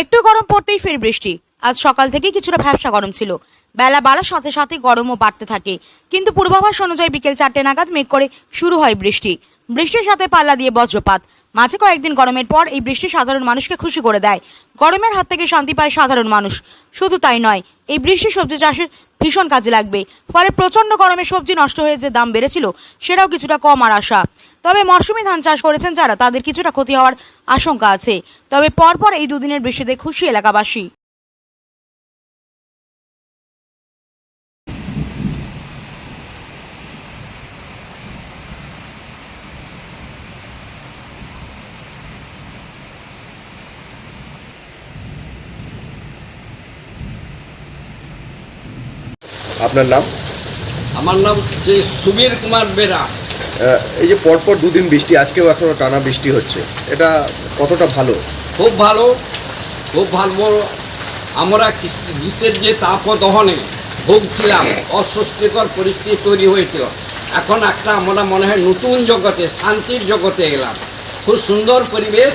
একটু গরম পড়তেই ফের বৃষ্টি। আজ সকাল থেকে কিছুটা ভ্যাবসা গরম ছিল। বেলা বাড়ার সাথে সাথে গরমও বাড়তে থাকে। কিন্তু পূর্বাভাস অনুযায়ী বিকেল চারটে নাগাদ মেঘ করে শুরু হয় বৃষ্টি। বৃষ্টির সাথে পাল্লা দিয়ে বজ্রপাত। মাঝে কয়েকদিন গরমের পর এই বৃষ্টি সাধারণ মানুষকে খুশি করে দেয়। গরমের হাত থেকে শান্তি পায় সাধারণ মানুষ। শুধু তাই নয়, এই বৃষ্টি সবজি চাষে ভীষণ কাজে লাগবে। ফলে প্রচণ্ড গরমে সবজি নষ্ট হয়ে যে দাম বেড়েছিল, সেটাও কিছুটা কম আর আশা। তবে মরশুমি ধান চাষ করেছেন যারা তাদের কিছুটা ক্ষতি হওয়ার আশঙ্কা আছে। তবে পরপর এই দুদিনের বৃষ্টিতে খুশি এলাকাবাসী। আপনার নাম? আমার নাম শ্রী সুবীর কুমার বেরা। এই যে পরপর দুদিন বৃষ্টি আজকেও এখনও টানা বৃষ্টি হচ্ছে। এটা কতটা ভালো? খুব ভালো খুব ভালো। আমরা গ্রীষ্মের যে তাপদহনে ভুগছিলাম অস্বস্তিকর পরিস্থিতি তৈরি হয়েছিল। এখন একটা আমরা মনে হয় নতুন জগতে শান্তির জগতে এলাম। খুব সুন্দর পরিবেশ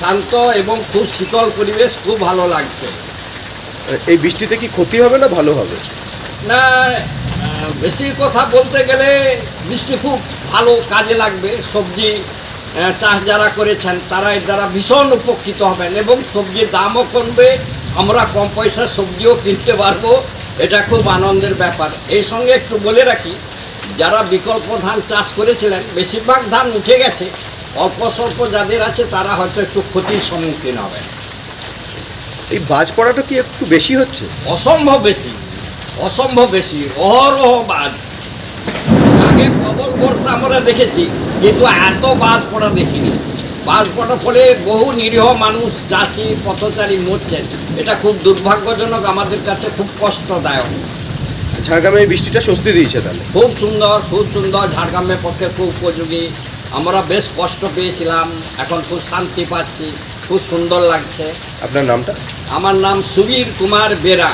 শান্ত এবং খুব শীতল পরিবেশ খুব ভালো লাগছে। এই বৃষ্টিতে কি ক্ষতি হবে না ভালো হবে? না বেশি কথা বলতে গেলে বৃষ্টি খুব ভালো কাজে লাগবে। সবজি চাষ যারা করেছেন তারা এর দ্বারা ভীষণ উপকৃত হবেন এবং সবজির দামও কমবে। আমরা কম পয়সার সবজিও কিনতে পারব। এটা খুব আনন্দের ব্যাপার। এই সঙ্গে একটু বলে রাখি যারা বিকল্প ধান চাষ করেছিলেন বেশিরভাগ ধান উঠে গেছে। অল্প স্বল্প যাদের আছে তারা হয়তো একটু ক্ষতির সম্মুখীন হবেন। এই বাজ পড়াটা কি একটু বেশি হচ্ছে? অসম্ভব বেশি। অসম্ভব বেশি। অহরহ বাদ আগে প্রবল বর্ষা আমরা দেখেছি কিন্তু এত বাদ পড়া দেখিনি। বাদ পড়ার ফলে বহু নিরীহ মানুষ চাষি পথচারী মরছেন। এটা খুব দুর্ভাগ্যজনক আমাদের কাছে খুব কষ্টদায়ক। ঝাড়গ্রামে এই বৃষ্টিটা স্বস্তি দিয়েছে তাহলে? খুব সুন্দর খুব সুন্দর ঝাড়গ্রামের পক্ষে খুব উপযোগী। আমরা বেশ কষ্ট পেয়েছিলাম এখন খুব শান্তি পাচ্ছি খুব সুন্দর লাগছে। আপনার নামটা? আমার নাম সুবীর কুমার বেরা।